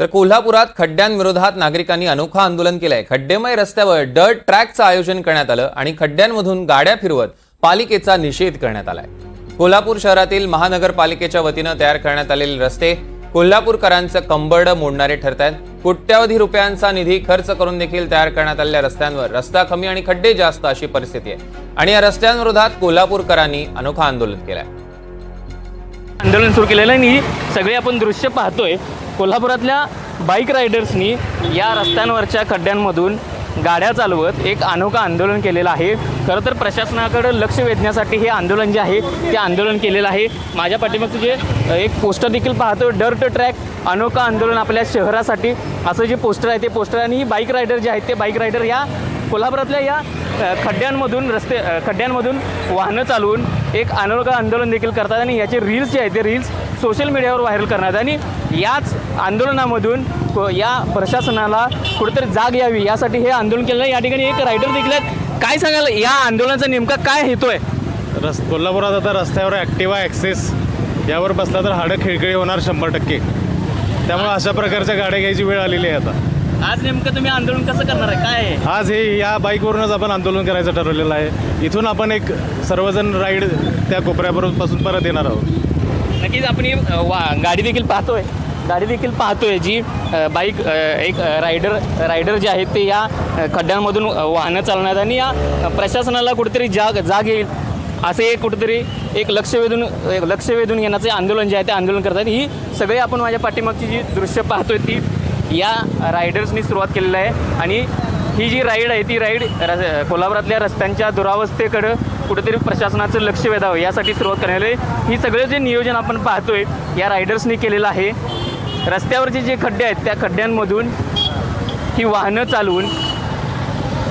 तर कोल्हापुरात खड्ड्यांविरोधात नागरिकांनी अनोखं आंदोलन केलंय. खड्डेमय रस्त्यावर डर्ट ट्रॅकचं आयोजन करण्यात आलं आणि खड्ड्यांमधून गाड्या फिरवत पालिकेचा निषेध करण्यात आलाय. कोल्हापूर शहरातील महानगरपालिकेच्या वतीनं तयार करण्यात आलेले रस्ते कोल्हापूरकरांचं कंबरडं मोडणारे ठरत आहेत कोट्यावधी रुपयांचा निधी खर्च करून देखील तयार करण्यात आलेल्या रस्त्यांवर रस्ता कमी आणि खड्डे जास्त अशी परिस्थिती आहे. आणि या रस्त्यांविरोधात कोल्हापूरकरांनी अनोखा आंदोलन केलंय. आंदोलन सुरू केलेलं आहे आणि सगळे आपण दृश्य पाहतोय. कोल्हापुरातल्या बाईक रायडर्सनी या रस्त्यांवरच्या खड्ड्यांमधून गाड्या चालवत एक अनोखा आंदोलन केलेलं आहे. खरं तर प्रशासनाकडं लक्ष वेधण्यासाठी हे आंदोलन जे आहे ते आंदोलन केलेलं आहे. माझ्या पाठीमागचं जे एक पोस्टर देखील पाहतो डर्ट ट्रॅक अनोखा आंदोलन आपल्या शहरासाठी. असं जे पोस्टर आहे ते पोस्टर आणि बाईक रायडर जे आहेत ते बाईक रायडर या कोल्हापुरातल्या या खड्ड्यांमधून रस्ते खड्ड्यांमधून वाहनं चालवून एक अनोळखा आंदोलन देखील करतात आणि याचे रील्स जे आहेत ते रील्स सोशल मीडियावर व्हायरल करण्यात आणि याच आंदोलनामधून या प्रशासनाला कुठेतरी जाग यावी यासाठी हे आंदोलन केलं आहे. या ठिकाणी एक रायडर देखील आहेत. काय सांगाल या आंदोलनाचा नेमका काय हेतू आहे? रस कोल्हापुरात आता रस्त्यावर ॲक्टिवा ॲक्सेस यावर बसला तर हाडं खिळखिळी होणार शंभर टक्के. त्यामुळे अशा प्रकारच्या गाड्या घ्यायची वेळ आलेली आहे आता. आज नेमकं तुम्ही आंदोलन कसं करणार आहे? काय आहे? आज हे या बाईकवरूनच आपण आंदोलन करायचं ठरवलेलं आहे. इथून आपण एक सर्वजण राईड त्या कोपऱ्यापासून परत येणार आहोत. नक्कीच आपण ही अ, वा गाडी देखील पाहतोय. गाडी देखील पाहतोय जी अ, बाईक अ, एक अ, रायडर रायडर जे आहेत ते या अ, खड्ड्यांमधून अ, वाहनं चालवण्यात आणि या अ, प्रशासनाला कुठेतरी जाग जाग येईल असे एक कुठेतरी एक लक्ष वेधून एक लक्ष वेधून घेण्याचे आंदोलन जे आहे ते आंदोलन करतात. ही सगळे आपण माझ्या पाठीमागची जी दृश्य पाहतोय ती या रायडर्सनी सुरुवात केलेलं आहे. आणि ही जी राईड आहे ती राईड र कोल्हापुरातल्या रस्त्यांच्या दुरावस्थेकडं कुठेतरी प्रशासनाचं लक्ष वेधावं यासाठी सुरुवात करण्यात आली ही सगळं जे नियोजन आपण पाहतोय या रायडर्सनी केलेलं आहे. रस्त्यावरचे जे खड्डे आहेत त्या खड्ड्यांमधून ही वाहनं चालवून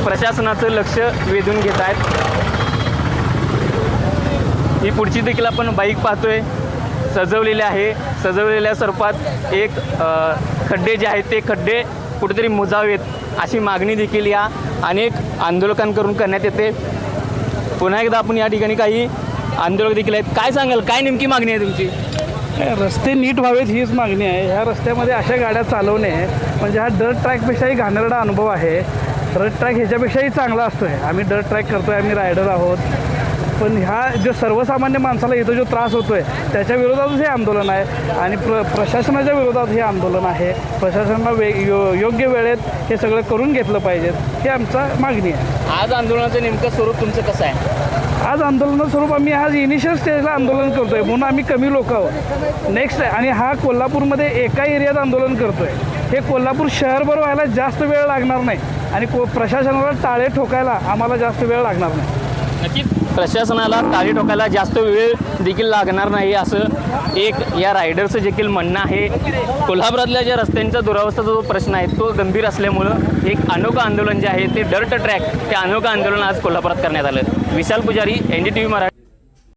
प्रशासनाचं लक्ष वेधून घेत आहेत. ही पुढची देखील आपण बाईक पाहतोय. सजवलेले आहे. सजवलेल्या स्वरूपात एक खड्डे जे आहेत ते खड्डे कुठेतरी मोजावेत अशी मागणी देखील या अनेक आंदोलकांकडून करण्यात येते. पुन्हा एकदा आपण या ठिकाणी काही आंदोलक देखील आहेत. काय सांगाल? काय नेमकी मागणी आहे तुमची? रस्ते नीट व्हावेत हीच मागणी आहे. ह्या रस्त्यामध्ये अशा गाड्या चालवणे म्हणजे हा डर ट्रॅकपेक्षाही घाणेरडा अनुभव आहे. डर्ट ट्रॅक ह्याच्यापेक्षाही चांगला असतो आहे आम्ही डर ट्रॅक करतो आहे आम्ही रायडर आहोत. पण ह्या जो सर्वसामान्य माणसाला इथं जो त्रास होतो आहे त्याच्या विरोधातच हे आंदोलन आहे. आणि प्र प्रशासनाच्या विरोधात हे आंदोलन आहे. प्रशासनाला वे यो योग्य वेळेत हे सगळं करून घेतलं पाहिजेत ही आमचा मागणी आहे. आज आंदोलनाचं नेमकं स्वरूप तुमचं कसं आहे? आज आंदोलनास्वरूप आम्ही आज इनिशियल स्टेजला आंदोलन करतोय म्हणून आम्ही कमी लोक आहोत. नेक्स्ट आणि हा कोल्हापूरमध्ये एका एरियात आंदोलन करतोय. हे कोल्हापूर शहरभर व्हायला जास्त वेळ लागणार नाही. आणि को प्रशासनाला टाळे ठोकायला आम्हाला जास्त वेळ लागणार नाही. नक्कीच. प्रशासनाला ताळी ठोकायला जास्त वेळ देखील लागणार नाही असं एक या रायडरचं देखील म्हणणं आहे. कोल्हापुरातल्या ज्या रस्त्यांचा दुरावस्थाचा जो प्रश्न आहे तो गंभीर असल्यामुळं एक अनोखं आंदोलन जे आहे ते डर्ट ट्रॅक ते अनोखं आंदोलन आज कोल्हापुरात करण्यात आलं. Vishal Pujari N D T V Marathi.